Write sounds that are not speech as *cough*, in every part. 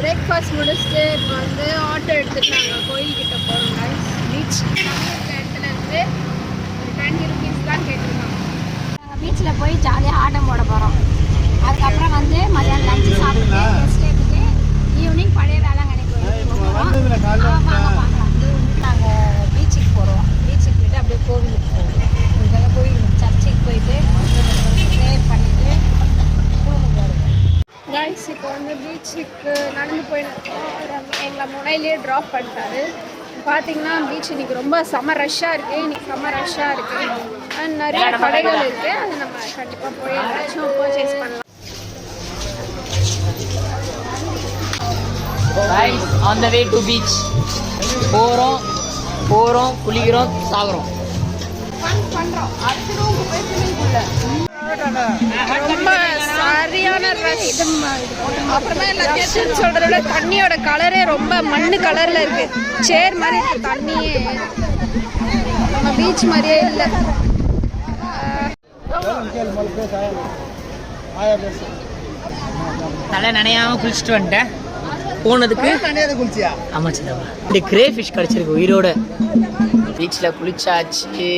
Breakfast முடிச்சுட்டு இப்போ வந்து ஆட்டோ எடுத்துட்டு நாங்கள் கோயில்கிட்ட போகிறோம் guys. பீச் இருக்க இடத்துல இருந்து ஒரு டுவெண்ட்டி ருபீஸ் தான் கேட்டிருக்காங்க. பீச்சில் போய் ஜாலியாக ஆட்டம் போட போகிறோம் அதுக்கப்புறம் வந்து மதியானம் லஞ்சு சாப்பிட்டு ரெஸ்ட் எடுத்துட்டு ஈவினிங் பழைய வேளாங்கண்ணி கோயிலுக்கு போகிறோம் வாங்க பார்க்கலாம் நாங்கள் பீச்சுக்கு போகிறோம் பீச்சுக்கு போயிட்டு அப்படியே கோவிலுக்கு போவோம் இங்கே கோயில் சர்ச்சுக்கு போயிட்டு ப்ரேயர் பண்ணிட்டு ரூமுக்கு வருவோம் வந்து பீச்சுக்கு நடந்து போயிருக்கோம் எங்களை முனையிலே ட்ராப் பண்ணிட்டாரு. பார்த்தீங்கன்னா பீச் இன்னைக்கு ரொம்ப செம ரஷ்ஷாக இருக்குது இன்னைக்கு செம ரஷ்ஷாக இருக்குது அண்ட் நிறைய கடைகள் இருக்குது அது நம்ம கண்டிப்பாக போய் ஏதாச்சும் பர்ச்சேஸ் பண்ணலாம். Guys on the way to beach. போகிறோம் போகிறோம் குளிக்கிறோம் சாகுறோம். ரொம்ப சரியான ரஷ் அப்புறமா எல்லாத்தையும் சொல்கிறத விட தண்ணியோட கலரே ரொம்ப மண்ணு கலரில் இருக்கு. சேர் மாதிரி தண்ணியே. நம்ம பீச் மாதிரியே இல்லை. தலை நனையாம குளிச்சுட்டு வந்துட்டேன். போனதுக்கு ஆமா சின்னவா இந்த கிரே ஃபிஷ் கிடச்சிருக்கு உயிரோட. பீச்சில் குளிச்சாச்சு.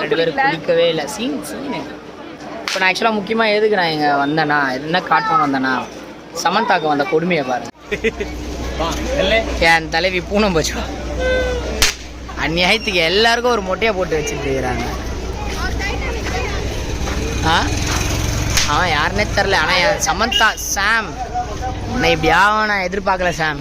ரெண்டு பேரும் குளிக்கவே இல்லை. சீன் சீனு இப்போ நான் ஆக்சுவலாக முக்கியமாக எதுக்கு நான் இங்கே வந்தேன்னா என்ன காட்டணும் வந்தேன்னா சமந்தாக்கு வந்த கொடுமையை பாருங்க. என் தலைவி பூனம் போச்சு அந்நியாயத்துக்கு எல்லாருக்கும் ஒரு மொட்டையை போட்டு வச்சுட்டு இருக்கிறாங்க. ஆ? அவன் யாருன்னே தெரில ஆனால் என் சமந்தா சாம். உன்னை இப்படி ஆகும் நான் எதிர்பார்க்கல சாம்.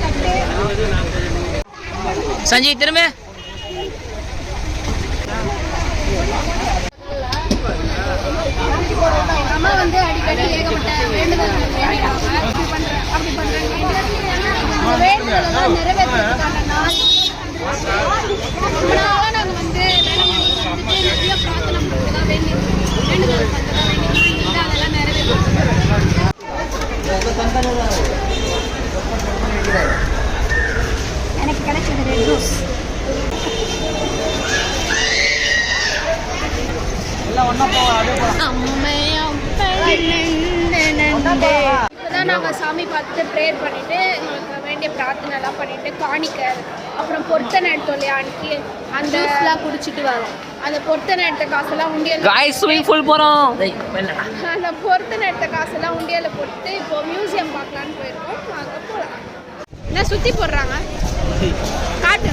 தட்டு சஞ்சய் திரும்ப. அம்மா வந்து அடிக்கடி ஏகப்பட்ட வேண்டுதல் அப்படி பண்றேன் அப்படி எல்லாம் நிறைவேற்றுறதுக்கான நாள் Thank you. இப்போதான் நாங்கள் சாமி பார்த்துட்டு ப்ரேயர் பண்ணிட்டு எங்களுக்கு வேண்டிய பிரார்த்தனை எல்லாம் பண்ணிட்டு காணிக்க அப்புறம் பொருத்தனை எடுத்தோம் இல்லையா அன்னைக்கு? அந்த ஜூஸ்லாம் குடிச்சிட்டு வரோம். அந்த பொருத்தனை எடுத்த காசெல்லாம் உண்டியல் காய் ஸ்விமிங் பூல் போகிறோம் அந்த பொருத்தனை எடுத்த காசெல்லாம் உண்டியல போட்டு இப்போ மியூசியம் பார்க்கலான்னு போயிருக்கோம். அங்கே போகலாம் என்ன சுற்றி போடுறாங்க? காட்டு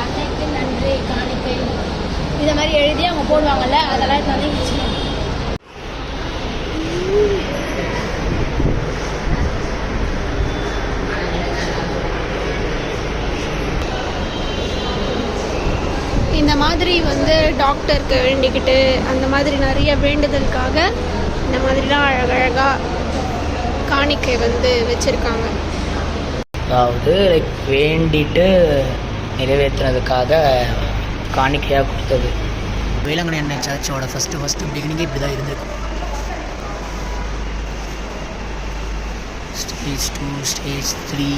அன்னைக்கு நன்றி காணிக்கை இதை மாதிரி எழுதி அவங்க போடுவாங்கல்ல அதெல்லாம் எடுத்து வந்து வச்சுக்கணும் இந்த மாதிரி வந்து டாக்டருக்கு வேண்டிக்கிட்டு அந்த மாதிரி நிறைய வேண்டுதலுக்காக இந்த மாதிரிலாம் அழகழகாக காணிக்கை வந்து வச்சுருக்காங்க. அதாவது லைக் வேண்டிட்டு நிறைவேற்றினதுக்காக காணிக்கையாக கொடுத்தது. வேளாங்கண்ணி அண்ணன் சர்ச்சோட ஃபஸ்ட்டு ஃபஸ்ட்டு பிகினிங்கே இப்படி தான் இருந்திருக்கும் ஸ்டேஜ் டூ ஸ்டேஜ் த்ரீ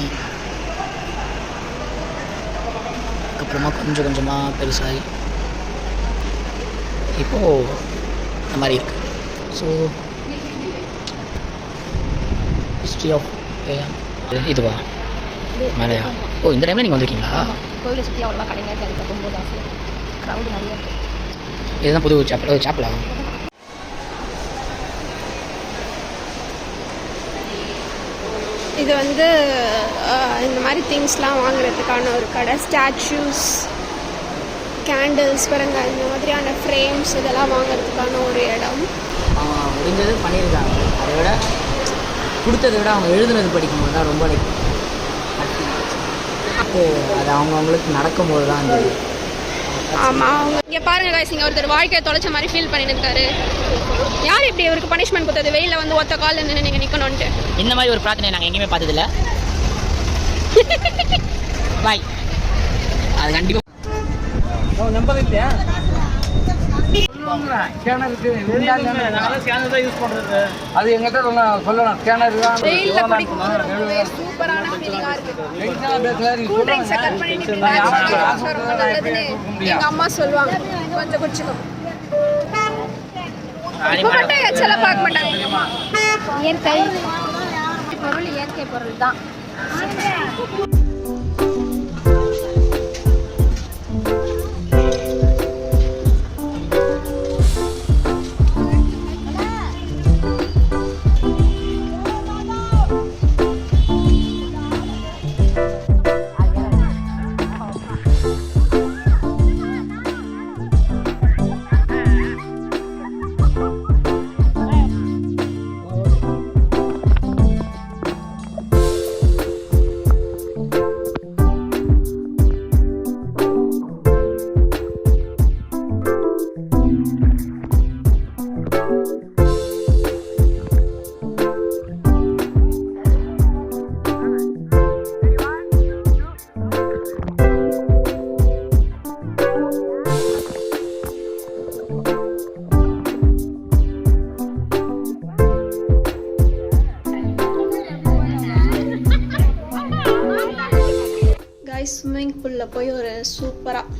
அதுக்கப்புறமா கொஞ்சம் கொஞ்சமாக பெருசாகி. இப்போது இந்த மாதிரி இருக்கு. ஸோ ஹிஸ்ட்ரி ஆஃப் இதுவா? மேலையா? ஓ இந்த டைமில் நீங்கள் வந்திருக்கீங்களா? கோவிலை சுற்றி அவ்வளோவா இருக்காது ஒம்பது ஆசை க்ரௌடு நிறைய இருக்குது இதுதான் புது சாப்பிள் சாப்பிளா இது வந்து இந்த மாதிரி திங்ஸ்லாம் வாங்குறதுக்கான ஒரு கடை. ஸ்டாச்சூஸ் கேண்டில்ஸ் பாருங்க இந்த மாதிரியான ஃப்ரேம்ஸ் இதெல்லாம் வாங்குறதுக்கான ஒரு இடம். முடிஞ்சது பண்ணியிருக்காங்க. அதை விட கொடுத்ததை விட அவங்க எழுதுனது படிக்கும்போது தான் ரொம்ப அது அவங்கவுங்களுக்கு நடக்கும்போது தான் அந்த ஆமாம் அவங்க இங்கே பாருங்க guys. இங்கே ஒருத்தர் வாழ்க்கையை தொலைச்ச மாதிரி ஃபீல் பண்ணிட்டு இருக்காரு யார் இப்படி இவருக்கு பனிஷ்மெண்ட் கொடுத்தது? வெயிலில் வந்து ஒத்த காலில் நின்று நீங்கள் நிற்கணுன்ட்டு இந்த மாதிரி ஒரு பிரார்த்தனை நாங்கள் எங்கேயுமே பார்த்ததில்ல. *laughs* பாய் அது கண்டிப்பா நம்பர் இல்லையா ஸ்கேனர் இருக்கு. அது எங்கிட்ட சொல்ல சொல்லலாம். ஸ்கேனர் எங்க அம்மா சொல்லுவாங்க. கொஞ்சம் குடிச்சுக்கோ. இப்ப மட்டும் பார்க்க மாட்டாங்க. இயற்கை. பொருள் இயற்கை பொருள் தான்.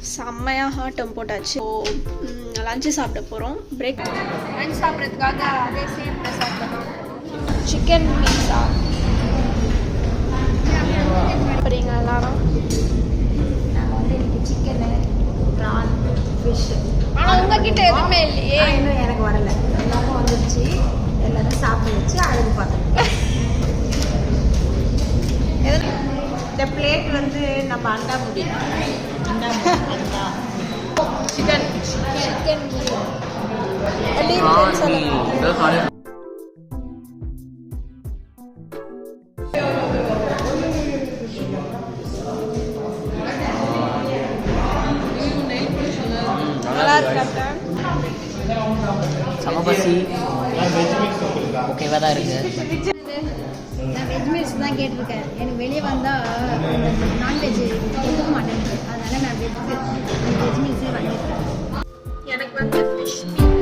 செம்மையாக ஆட்டம் போட்டாச்சு. லஞ்சு சாப்பிட போகிறோம் பிரேக் லஞ்ச் சாப்பிட்றதுக்காக அதே சேம் சாப்பிடணும் சிக்கன் பீஸா சாப்பிட்றீங்க எல்லாரும் நாங்கள் வந்து இன்னைக்கு சிக்கனு ப்ரான் ஃபிஷ்ஷு ஆனால் உங்ககிட்ட எதுவுமே இல்லையே இன்னும் எனக்கு வரல எல்லாரும் வந்துருச்சு எல்லாரும் சாப்பிட வச்சு அழகு பார்த்தோம் இந்த பிளேட் வந்து நம்ம அண்டா முடியும் அண்டா அண்டா சிக்கன் சிக்கன் டாக்டர் சமபசி. ஓகேவா தான் இருக்கு. நான் வெஜ் மீல்ஸ் தான் கேட்டிருக்கேன். எனக்கு வெளியே வந்தால் நான்வெஜ் கொடுக்க மாட்டேங்குது அதனால நான் வெஜ் வெஜ் மீல்ஸே வாங்கியிருக்கேன். எனக்கு வந்து ஃபிஷ் ஸ்விம்மிங்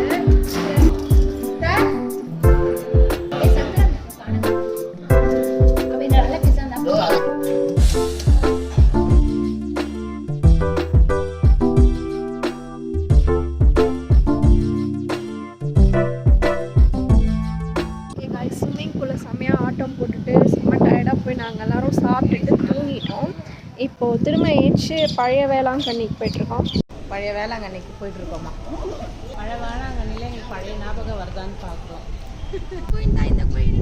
இப்போது திரும்ப ஏச்சு பழைய வேளாங்கண்ணிக்கு போயிட்டுருக்கோம். பழைய வேளாங்கண்ணிக்கு போயிட்டு இருக்கோமா பழைய வேளாங்கண்ணில எங்களுக்கு பழைய ஞாபகம் வருதான்னு பார்க்குறோம் குயின் தான் இந்த குயின்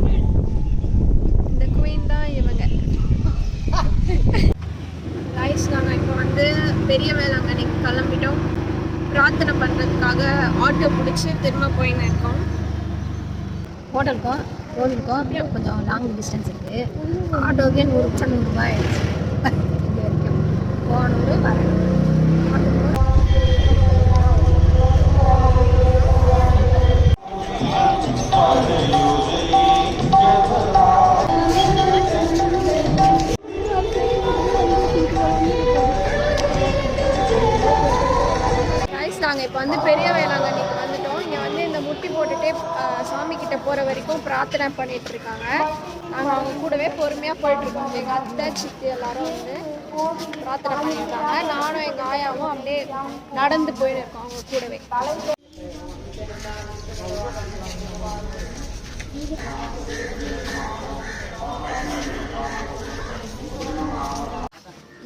இந்த குயின் தான் இவங்க. ரைஸ் நாங்கள் இப்போ வந்து பெரிய வேளாங்கண்ணிக்கு கிளம்பிட்டோம். பிரார்த்தனை பண்ணுறதுக்காக ஆட்டோ பிடிச்சி திரும்ப போயின்னு இருக்கோம். ஹோட்டலுக்கும் கோவிலுக்கும் கொஞ்சம் லாங் டிஸ்டன்ஸ் இருக்குது ஆட்டோக்கே நூறு ரூபாய் நூறுரூபா ஆயிடுச்சு. போகணும் வரணும் நாங்கள் இப்போ வந்து பெரிய வேளாங்கண்ணிக்கு வந்துட்டோம். இங்கே வந்து இந்த முட்டி போட்டுட்டே ஆஹ், சாமி கிட்ட போகிற வரைக்கும் பிரார்த்தனை பண்ணிட்டு இருக்காங்க. நாங்கள் அவங்க கூடவே பொறுமையாக போயிட்டுருக்கோம் எங்கள் அத்தை சித்தி எல்லாரும் வந்து. பிரார்த்தனை பண்ணியிருக்காங்க. நானும் எங்கள் ஆயாவும் அப்படியே நடந்து போயிருக்கோம் இருக்கோம் அவங்க கூடவே.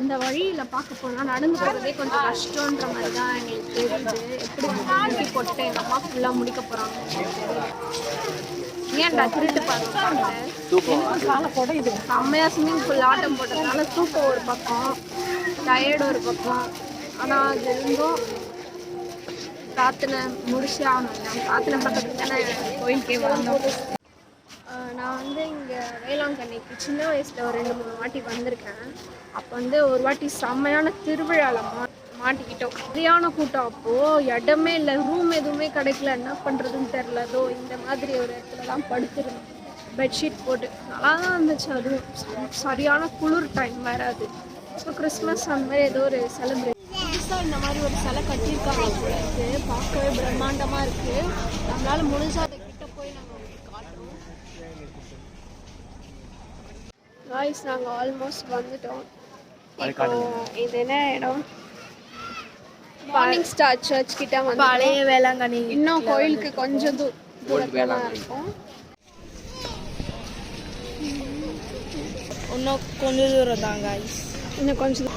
இந்த வழியில் பார்க்க போனால் நடந்து போகிறதே கொஞ்சம் கஷ்டன்ற மாதிரி தான் எங்களுக்கு தெரியுது. எப்படி முடி போட்டு எங்கள் அம்மா ஃபுல்லாக முடிக்க போகிறாங்க ஏன்டா திருட்டு பார்க்க செம்மையாக ஸ்விம்மிங் பூல் ஆட்டம் போட்டதுனால தூக்கம் ஒரு பக்கம் டயர்டு ஒரு பக்கம். ஆனால் அது இருந்தும் பிரார்த்தனை முடிச்சே ஆகணும். நான் பிரார்த்தனை பண்ணுறதுக்கு தானே கோயிலுக்கே வந்தோம். நான் வந்து இங்கே வேளாங்கண்ணிக்கு சின்ன வயசில் ஒரு ரெண்டு மூணு வாட்டி வந்திருக்கேன். அப்போ வந்து ஒரு வாட்டி செம்மையான திருவிழாவில் மா மாட்டிக்கிட்டோம். சரியான கூட்டம் அப்போது இடமே இல்லை ரூம் எதுவுமே கிடைக்கல. என்ன பண்ணுறதுன்னு தெரில அதோ இந்த மாதிரி ஒரு இடத்துல தான் படுத்திருந்தோம். பெட்ஷீட் போட்டு. நல்லா தான் இருந்துச்சு அதுவும். சரியான குளிர் டைம் வேறு அது. இப்போ கிறிஸ்மஸ் அந்த மாதிரி ஏதோ ஒரு செலிப்ரேட் புதுசாக இந்த மாதிரி ஒரு சிலை கட்டியிருக்காங்க போல இருக்கு. பார்க்கவே பிரம்மாண்டமாக இருக்கு. நம்மளால முடிஞ்சா அதை கிட்ட போய் நாங்கள் உங்களுக்கு காட்டுறோம். காய்ஸ் நாங்கள் ஆல்மோஸ்ட் வந்துட்டோம். இப்போ இது என்ன இடம்? மார்னிங் ஸ்டார் சர்ச் கிட்ட வந்து பழைய வேளாங்கண்ணி இன்னும் கோயிலுக்கு கொஞ்சம் தூ தூரத்தில் இருக்கும் இன்னும் கொஞ்சம் தூரம் guys. இன்னும் கொஞ்சம்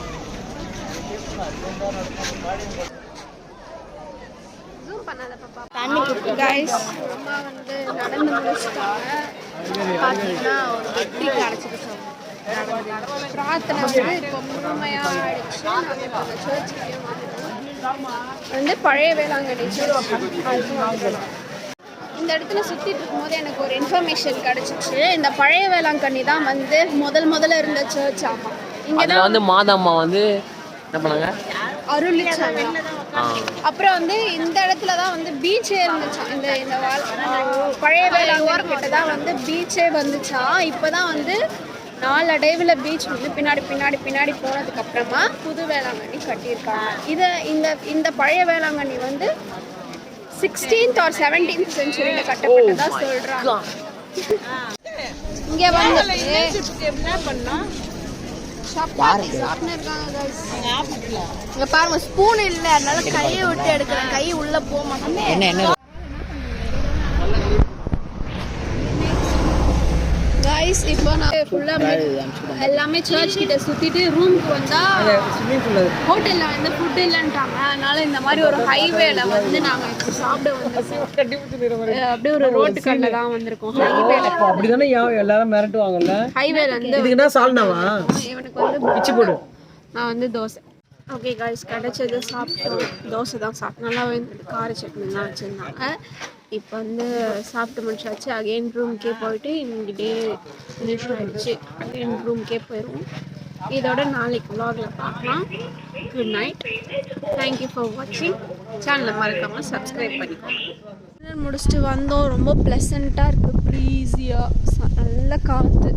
அம்மா வந்து நடந்து முடிச்சிட்டாங்க. பார்த்தீங்கன்னா ஒரு வெற்றி கிடச்சிருக்கு பிரார்த்தனை வந்து இப்போ முழுமையா ஆயிடுச்சு. நாங்க இப்போ அந்த வந்துட்டோம். வந்து பழைய வேளாங்கண்ணி. இந்த இடத்துல சுத்திட்டு இருக்கும்போது எனக்கு ஒரு இன்ஃபர்மேஷன் கிடைச்சிச்சு. இந்த பழைய வேளாங்கண்ணி தான் வந்து முதல் முதல்ல இருந்த சர்ச் ஆமா. இங்க அதில் வந்து மாதம்மா வந்து என்ன பண்ணாங்க? அருளிச்சாங்க. அப்புறம் வந்து இந்த இடத்துல தான் வந்து பீச்சே இருந்துச்சா? இந்த இந்த பழைய வேளாங்கண்ணி கிட்ட தான் வந்து பீச்சே வந்துச்சா? இப்போ தான் வந்து நாளடைவில் பீச் வந்து பின்னாடி பின்னாடி பின்னாடி போனதுக்கு அப்புறமா புது வேளாங்கண்ணி கட்டியிருக்காங்க. இதை இந்த இந்த பழைய வேளாங்கண்ணி வந்து சிக்ஸ்டீன்த் ஆர் செவன்டீன்த் செஞ்சுரியில் கட்டப்பட்டதா சொல்கிறாங்க இங்கே வந்து என்ன guys. இங்க பாருங்க ஸ்பூன் இல்ல. அதனால கையை விட்டு எடுக்கிறேன். கை உள்ள போக மாட்டேங்குது என்ன என்ன கைஸ் இப்போ நான் ஃபுல்லா எல்லாமே சர்ச் கிட்ட சுத்திட்டு ரூமுக்கு வந்தா பூல் ஹோட்டல்ல வந்து ஃபுட் இல்லைன்ட்டாங்க. அதனால இந்த மாதிரி ஒரு ஹைவேல வந்து நாங்க இப்போ சாப்பிட *laughs* அஹ் அப்படியே ஒரு ரோட்டு கல்ல தான் வந்திருக்கோம். ஹைவேல அப்படிதானே எல்லாரும் மிரட்டுவாங்கல்ல? ஹைவேல வந்து இதுக்கு என்ன சால்னாவா? இவனுக்கு வந்து பிச்சு போடு. நான் வந்து தோசை. ஓகே காய்ஸ் கிடைச்சது சாப்பிட்டோம். தோசை தான் சாப்பிட்டோம் நல்லா கார சட்னி தான் வச்சுருந்தாங்க. இப்போ வந்து சாப்பிட்டு முடிச்சாச்சு. அகைன் ரூம்க்கே போயிட்டு இன்னைக்கு டே ஃபினிஷ் ஆகிடுச்சு அகைன் ரூம்க்கே போயிடுவோம் இதோட நாளைக்கு vlogல பார்க்கலாம். குட் நைட் தேங்க்யூ ஃபார் வாட்சிங் சேனலை மறக்காமல் சப்ஸ்கிரைப் பண்ணிக்கோங்க. முடிச்சுட்டு வந்தோம். ரொம்ப ப்ளசண்ட்டாக இருக்குது ப்ரீஸியாக நல்ல காற்று